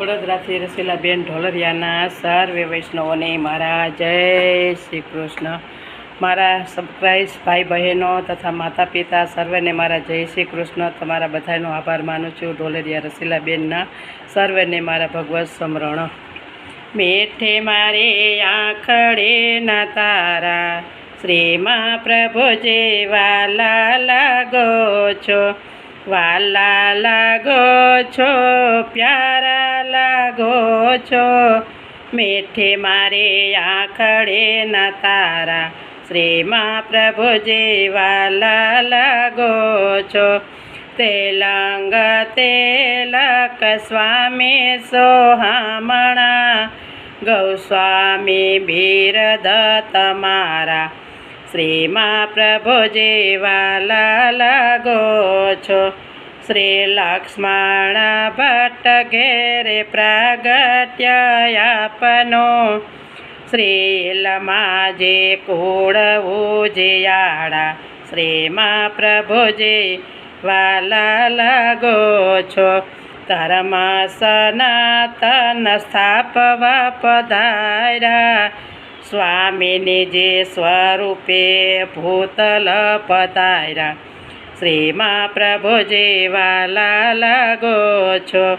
વડોદરાથી રસીલાબેન ઢોલરિયાના સર્વે વૈષ્ણવોને મારા જય શ્રી કૃષ્ણ. મારા સબસ્ક્રાઈબ ભાઈ બહેનો તથા માતા પિતા સર્વેને મારા જય શ્રી કૃષ્ણ. તમારા બધાનો આભાર માનું છું. ઢોલરિયા રસીલાબેનના સર્વેને મારા ભગવત સમરણ. મેઠે મારે આંખડે ના તારા શ્રી પ્રભુ જેવા લાગો છો. વાલા લાગો છો, પ્યારા લાગો છો. મેઠે મારે આખડે ના તારા શ્રીમાં પ્રભુ વાલા લાગો છો. તેલંગ તેલક સ્વામી સોહામણા ગૌસ્વામી બિરદ તમારા શ્રીમાં પ્રભુ જેવાલા લાગો છો શ્રી લક્ષ્મણ ભટ્ટ ઘેરે પ્રાગટ્ય આપનો લમાજે જે કુળ ઉજિયાળા. શ્રીમાં પ્રભુજી વાલા લાગો છો ધર્મ સનાતન સ્થાપવા પધાર્યા. સ્વામીની જે સ્વરૂપે ભૂતલ પતાયરા શ્રીમાં પ્રભુજી વાલા લાગો છો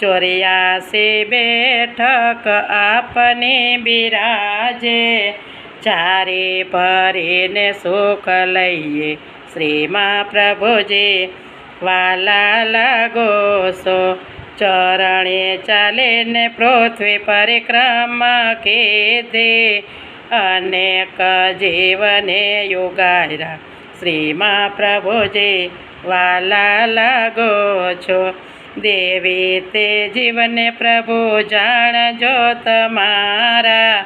ચોર્યાસી બેઠક આપને બિરાજે. ચારે ભરીને સુખ લઈએ. શ્રીમાં પ્રભુજી, વાલા લાગો છો ચરણે ચાલે ને પૃથ્વી પરિક્રમા કીધે. અનેક જીવને યુગાયરા શ્રીમાં પ્રભુજી વાલા લાગો છો. દેવી તે જીવને પ્રભુ જાણજો તમારા.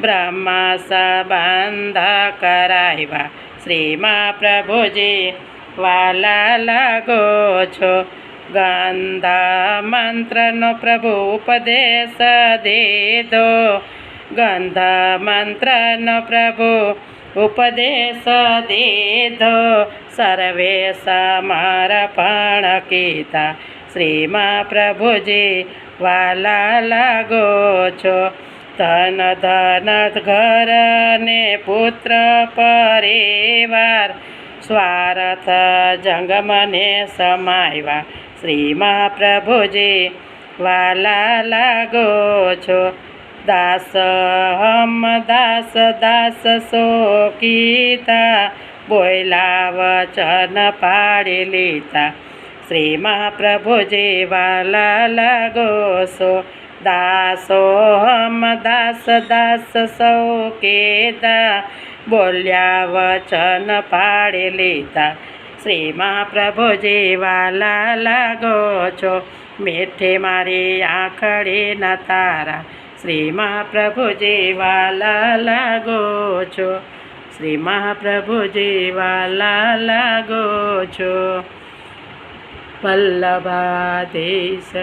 બ્રહ્મા સંબંધ કરાવ્યા શ્રીમાં પ્રભુજી વાલા લાગો છો. ગંધા મંત્રનો પ્રભુ ઉપદેશ દીધો ગંધા મંત્રનો પ્રભુ ઉપદેશ દીધો સર્વે સમર્પણ કીધા શ્રીમાં પ્રભુજી વાલા લાગો છો ધન ધન ઘર ને પુત્ર પરિવાર સ્વાર્થ જંગમને સમાવ્યા શ્રીમાં પ્રભુજી વાલા લાગો છો દાસ હમ દાસ દાસ સો કીતા બોયલા વચન પાડી લીધા શ્રીમાં પ્રભુજી વાલા લાગો છો દાસો હમ દાસ દાસ સૌ કેદા બોલ્યા વચન પાડી લીધા શ્રીમાં પ્રભુજી વાલા લાગો છો. મેઠે મારી આંખડી ના તારા. શ્રી પ્રભુજી વાલા લાગો છો. શ્રી મહાપ્રભુજી વાલા લાગો છો. વલ્લભા દેશ